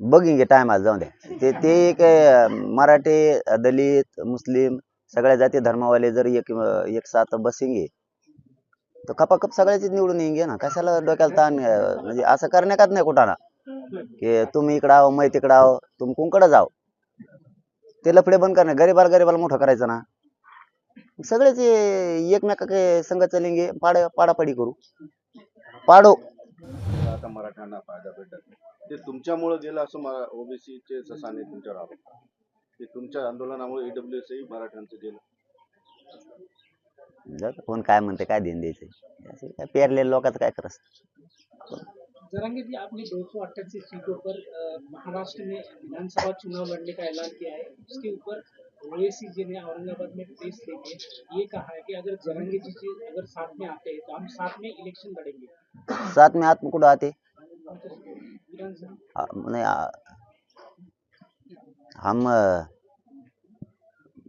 बघिंगे टायमाला जाऊ द्या ते ते एक मराठी दलित मुस्लिम सगळ्या जाती धर्मावाले जर एक एक साथ बसेंगे तर कपाकप सगळ्याची निवडून येईन ना. कशाला डोक्याला ताण म्हणजे असं करण्यात नाही कुठाना की तुम्ही इकडं आहो मै तिकडं आहो तुम्ही कुंकडं जाओ. ते लफडे बंद करणे गरीबाला गरीबाला मोठं करायचं ना. सगळेच एकमेका संघ चलेंगे पाड पाडापाडी करू. पाडो. आता मराठ्यांना फायदा भेटत. ते तुमच्यामुळे गेलं असं ओबीसीचे ससाने तुमच्यावर आरोप ते तुमच्या आंदोलनामुळे ईडब्ल्यू एस मराठ्यांचं गेलं. कोण काय म्हणते काय देण द्यायचं काय पेरलेल्या लोकांचं काय करस जरांगे जी आपने 288 सीटों पर अ, महाराष्ट्र में विधानसभा चुनाव लड़ने का ऐलान किया है उसके ऊपर ओवैसी जी ने औरंगाबाद में प्रेस देके ये कहा है कि अगर जरंगे जी जी अगर साथ में आते हैं तो हम साथ में इलेक्शन लड़ेंगे। सात में आत्म कुठं आते नाही आ, हम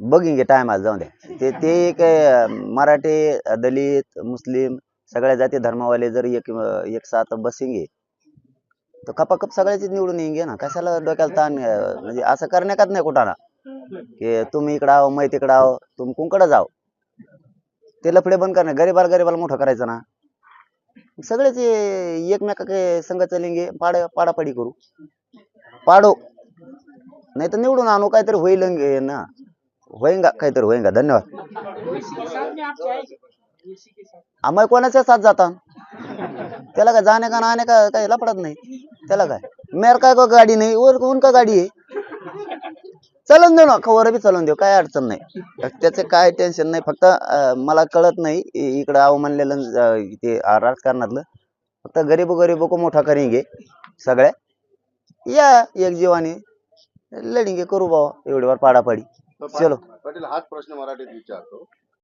बघिंगे टायमाला जाऊ द्या ते ते एक अं, मराठी दलित मुस्लिम सगळ्या जाती धर्मावाले जर एक एक साथ बसेंगे तर कपाकप सगळ्याची निवडून येईन ना. कशाला डोक्याला ताण म्हणजे असं करण्यात नाही कुठाना की तुम्ही इकडं आहो मै तिकडं आहो तुम्ही कुंकडं जाओ. ते लफडे बंद करणे गरीबाला गरीबाला मोठं करायचं ना. सगळेच हे एकमेका संघ चलेंगे पाड पाडापाडी करू. पाडो. नाही तर निवडून आणू काहीतरी होईल ना. होईंगा काहीतरी होईंगा धन्यवाद. आम्ही कोणाच्या साथ जाता? त्याला काय जाणे का ना आने का काही लपडत नाही. त्याला काय? मेर काय को गाडी नाही और उनका गाडी आहे? चलन देऊ ना खबर बी चलन देऊ काय अडचण नाही. त्याचं काय टेन्शन नाही फक्त मला कळत नाही इकडं आव म्हणलेलं ते राजकारणातलं. फक्त गरीब गरीब को मोठा करेंगे सगळ्या. या एक जीवाने. लढेंगे करू बाबा एवढीवर पाडापाडी. तर चलो. पाटील हाच प्रश्न मराठीत विचारतो.